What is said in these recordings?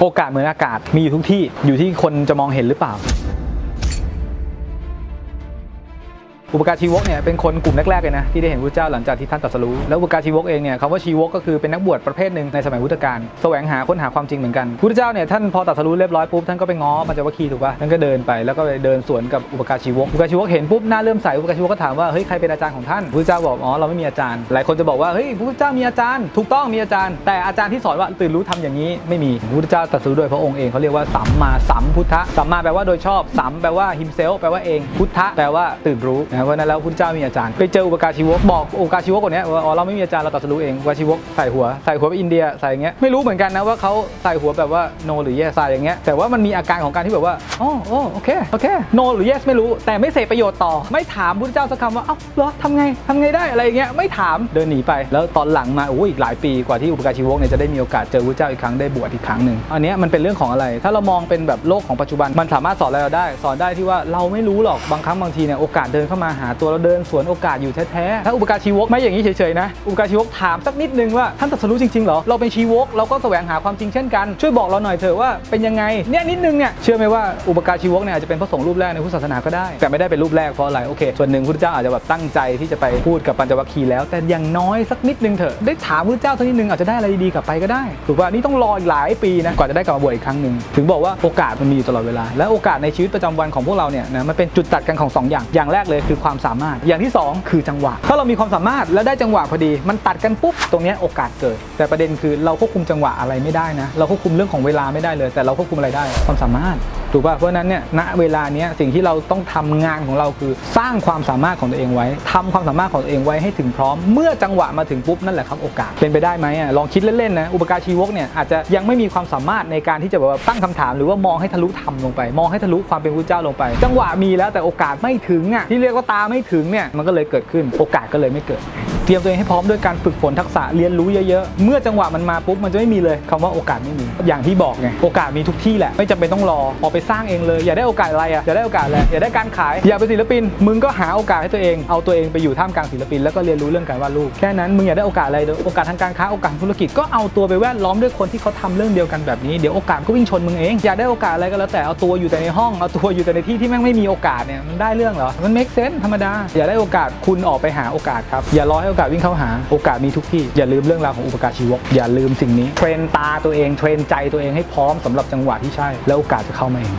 โอกาสเหมือนอากาศมีอยู่ทุกที่อยู่ที่คนจะมองเห็นหรือเปล่า อุปการชีวกเนี่ยเป็นคนกลุ่มแรกๆเลยนะที่ได้เห็นพระเจ้าหลังจากที่ท่านตรัสรู้แล้วอุปการชีวกเองเนี่ยคำว่าชีวกก็คือเป็นนักบวชประเภทหนึ่งในสมัยพุทธกาลแสวงหาค้นหาความจริงเหมือนกันพุทธเจ้าเนี่ยท่านพอตรัสรู้เรียบร้อยปุ๊บท่านก็ไปง้อปัญจวัคคีย์ถูกป่ะท่านก็เดินไปแล้วก็ไปเดินสวนกับอุปการชีวกอุปการชีวกเห็นปุ๊บหน้าเริ่มใสอุปการชีวกก็ถามว่าเฮ้ยใครเป็นอาจารย์ของท่านพุทธเจ้าบอกอ๋อเราไม่มีอาจารย์ หลายคนจะบอกว่าเฮ้ยพุทธเจ้ามีอาจารย์ ถูกต้องมีอาจารย์ แต่อาจารย์ที่สอนว่าตื่นรู้ทำอย่างนี้ไม่มีพุทธเจ้าตรัสรู้โดยพระองค์เองเขาเรียกว่าสัมมาสัมพุทธะสัมมาแปลว่าโดยชอบสัมแปลว่า himself แปลว่าเองพุทธะแปลว่าตื่นรู้นะเพราะนั้นแล้วพุทธเจ้ามีอาจารย์ไปเจออุปการชีวกบอกอุปการชีวกคนนี้ว่าอ๋อเราไม่มีอาจารย์เราตรัสรู้เองอุปการชีวกใส่หัวใส่หัวไปอินเดียใส่อย่างเงี้ยไม่รู้เหมือนกันนะว่าเขาใส่หัวแบบว่า no หรือ yes ใส่อย่างเงี้ยแต่ว่ามันมีอาการของการที่แบบว่าอ๋อโอเคโอเค no หรือ yes ไม่รู้ แต่ไม่เสพประโยชน์ต่อ ไม่ถามพุทธเจ้าสักคำว่าเอ้าเหรอทำไงทำไงได้อะไรอย่างเงี้ยไม่ถามเดินหนีไป แล้วตอนหลังมาโอ้ยอีกหลายปีกว่าที่อุปการชีวกเนี่ยจะได้มีโอกาสเจอพุทธเจ้าอีกครั้งได้บวชอีกครั้งหนึ่งอันนี้มันเป็นเรื่องของอะไร ถ้าเรามองเป็นแบบโลกของปัจจุบันมันสามารถสอนอะไรเราได้ สอนได้ที่ว่าเราไม่รู้หรอกบางครั้งบางทีเนี่ยโอกาสเดินเข้ามาาหาตัวเราเดินสวนโอกาสอยู่แท้ๆถ้าอุปการชีวกไม่อย่างนี้เฉยๆนะอุปการชีวกถามสักนิดนึงว่าท่านตรัสรู้จริงๆเหรอเราเป็นชีวกเราก็แสวงหาความจริงเช่นกันช่วยบอกเราหน่อยเถอะว่าเป็นยังไงเนี่ยนิดนึงเนี่ยเชื่อไหมว่าอุปการชีวกเนี่ยอาจจะเป็นพระสงฆ์รูปแรกในพุทธศาสนาก็ได้ แต่ไม่ได้เป็นรูปแรกเพราะอะไรโอเคส่วนหนึ่งพุทธเจ้าอาจจะแบบตั้งใจที่จะไปพูดกับปัญจวัคคีย์แล้ว แต่อย่างน้อยสักนิดนึงเถอะได้ถามพุทธเจ้าสักนิดนึงอาจจะได้อะไรดีๆกลับไปก็ได้ถูกป่ะนี่ต้องรออีกหลายปีนะกว่าจะได้กลับมาบวชอีกครั้งหนึ่งถึงบอกว่าโอกาสมันมีอยู่ตลอดเวลาและโอกาสในชีวิตประจำวันของพวกเราเนี่ยนะมันเป็นจุดตัดกันของสองอย่างอย่างแรกเลยคือความสามารถ อย่างที่สองคือจังหวะ ถ้าเรามีความสามารถแล้วได้จังหวะพอดี มันตัดกันปุ๊บตรงนี้โอกาสเกิด แต่ประเด็นคือเราควบคุมจังหวะอะไรไม่ได้นะ เราควบคุมเรื่องของเวลาไม่ได้เลย แต่เราควบคุมอะไรได้ ความสามารถถูกป่ะเพราะฉะนั้นเนี่ยณเวลาเนี้ยสิ่งที่เราต้องทำงานของเราคือ สร้างความสามารถของตัวเองไว้ทำความสามารถของตัวเองไว้ให้ถึงพร้อม เมื่อจังหวะมาถึงปุ๊บนั่นแหละครับโอกาสเป็นไปได้ไหมอะลองคิดเล่นๆนะอุปการชีวกเนี่ยอาจจะยังไม่มีความสามารถในการที่จะแบบว่าตั้งคำถาม หรือว่ามองให้ทะลุธรรมลงไป มองให้ทะลุความเป็นพระเจ้าลงไป จังหวะมีแล้วแต่โอกาสไม่ถึงอะที่เรียกว่าตาไม่ถึงเนี่ยมันก็เลยเกิดขึ้นโอกาสก็เลยไม่เกิด เตรียมตัวเองให้พร้อมด้วยการฝึกฝนทักษะเรียนรู้เยอะๆ เมื่อจังหวะมันมาปุ๊บมันจะไม่มีเลยคำว่าโอกาสไม่มี อย่างที่บอกไงโอกาสมีทุกที่แหละไม่จำเป็นต้องรอออกไปสร้างเองเลย อย่าได้โอกาสอะไรอะอย่าได้โอกาสอะไรอย่าได้การขาย อย่าเป็นศิลปิน มึงก็หาโอกาสให้ตัวเองเอาตัวเองไปอยู่ท่ามกลางศิลปินแล้วก็เรียนรู้เรื่องการวาดรูปแค่นั้นมึงอย่าได้โอกาสอะไรโอกาสทางการค้าโอกาสธุรกิจก็เอาตัวไปแวดล้อมด้วยคนที่เขาทำเรื่องเดียวกันแบบนี้เดี๋ยวโอกาสก็วิ่งชนมึงเองอยากได้โอกาสอะไรก็แล้วแต่เอาตัวอยู่แต่ในห้องเอาตัวอยู่แต่ในที่ที่แม่งไม่มีโอกาสเนี่ยมันได้เรื่องเหรอมัน make sense ธรรมดาอยาได้โอกาสคุณออกไปหาโอกาสครับอย่ารอให้โกาสวิ่งเข้าหา โอกาสมีทุกที่ อย่าลืมเรื่องราวของอุปการชีวก อย่าลืมสิ่งนี้ เทรนตาตัวเอง เทรนใจตัวเองให้พร้อมสำหรับจังหวะที่ใช่ แล้วโอกาสจะเข้ามาเอง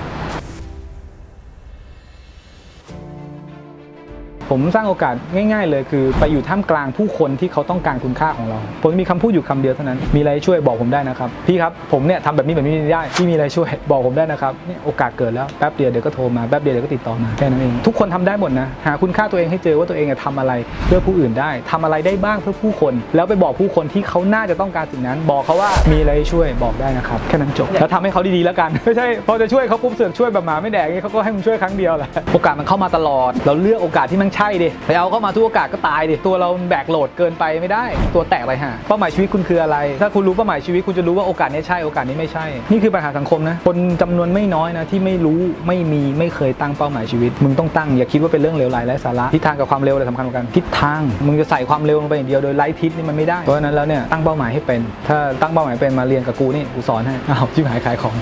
ผมสร้างโอกาสง่าย ๆ เลยคือ ไปอยู่ท่ามกลางผู้คนที่เขาต้องการคุณค่าของเรา ผมมีคำพูดอยู่คำเดียวเท่านั้น มีอะไรช่วยบอกผมได้นะครับ พี่ครับผมเนี่ยทำแบบนี้แบบนี้ได้พี่มีอะไรช่วยบอกผมได้นะครับเนี่ยโอกาสเกิดแล้วแป๊บเดียวเดี๋ยวก็โทรมาแป๊บเดียวเดี๋ยวก็ติดต่อมาแค่นั้นเองทุกคนทำได้หมดนะหาคุณค่าตัวเองให้เจอว่าตัวเองอะทำอะไรเพื่อผู้อื่นได้ทำอะไรได้บ้างเพื่อผู้คน แล้วไปบอกผู้คนที่เขาน่าจะต้องการสิ่งนั้น บอกเขาว่ามีอะไรช่วยบอกได้นะครับแค่นั้นจบแล้วทำให้เขาดีๆแล้วกันไม่ใช่พอจะช่วยเขาปุ๊บเสือกช่วยแบบหมาไม่แดกอย่างเขาก็ให้มึงช่วยครั้งเดียวแหละโอกาสมันเข้ามาตลอด เราเลือกโอกาสที่มันใช่ดิไปเอาเข้ามาทุกโอกาสก็ตายดิตัวเราแบกโหลดเกินไปไม่ได้ ตัวแตกไปฮะเป้าหมายชีวิตคุณคืออะไร ถ้าคุณรู้เป้าหมายชีวิตคุณจะรู้ว่าโอกาสนี้ใช่โอกาสนี้ไม่ใช่ นี่คือปัญหาสังคมนะคนจำนวนไม่น้อยนะที่ไม่รู้ไม่มีไม่เคยตั้งเป้าหมายชีวิต มึงต้องตั้งอย่าคิดว่าเป็นเรื่องเลวร้ายไร้สาระทิศทางกับความเร็วอะไรสำคัญกว่ากันทิศทางมึงจะใส่ความเร็วลงไปอย่างเดียวโดยไร้ทิศนี่มันไม่ได้เพราะฉะนั้นแล้วเนี่ยตั้งเป้าหมายให้เป็น ถ้าตั้งเป้าหมายเป็นมาเรียนกับกูนี่กูสอนให้อ้าวชิบหายขายของ